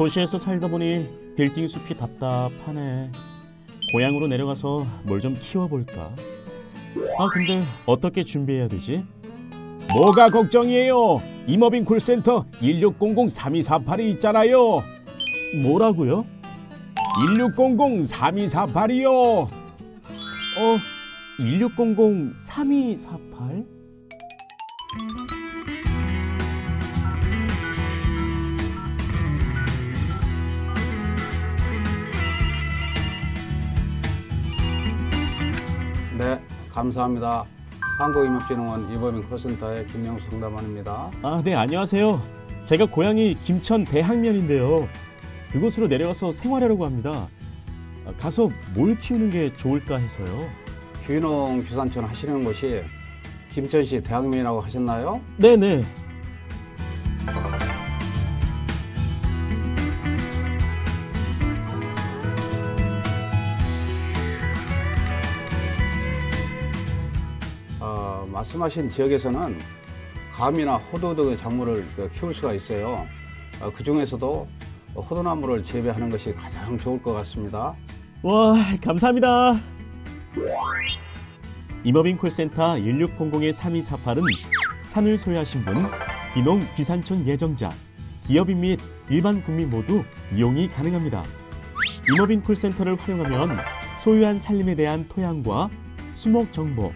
도시에서 살다 보니 빌딩 숲이 답답하네. 고향으로 내려가서 뭘 좀 키워볼까? 아 근데 어떻게 준비해야 되지? 뭐가 걱정이에요? 이머빈 콜센터 1600-3248이 있잖아요. 뭐라고요? 1600-3248이요. 어, 1600-3248? 네, 감사합니다. 한국임업진흥원 이범인 콜센터의 김영수 상담원입니다. 아, 네, 안녕하세요. 제가 고향이 김천 대학면인데요. 그곳으로 내려가서 생활하려고 합니다. 아, 가서 뭘 키우는 게 좋을까 해서요. 귀농 규산촌 하시는 곳이 김천시 대학면이라고 하셨나요? 네네. 말씀하신 지역에서는 감이나 호두 등의 작물을 그 키울 수가 있어요. 어, 그 중에서도 호두나무를 재배하는 것이 가장 좋을 것 같습니다. 와, 감사합니다. 이머빈 콜센터 1600-3248은 산을 소유하신 분, 비농 비산촌 예정자, 기업인 및 일반 국민 모두 이용이 가능합니다. 이머빈 콜센터를 활용하면 소유한 산림에 대한 토양과 수목 정보,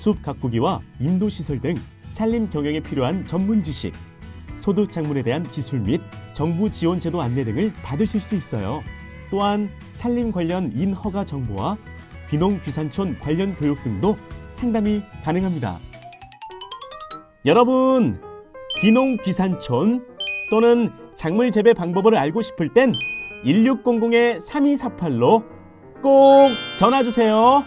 숲 가꾸기와 인도 시설 등 산림 경영에 필요한 전문 지식, 소득 작물에 대한 기술 및 정부 지원 제도 안내 등을 받으실 수 있어요. 또한 산림 관련 인허가 정보와 귀농 귀산촌 관련 교육 등도 상담이 가능합니다. 여러분, 귀농 귀산촌 또는 작물 재배 방법을 알고 싶을 땐 1600-3248로 꼭 전화 주세요.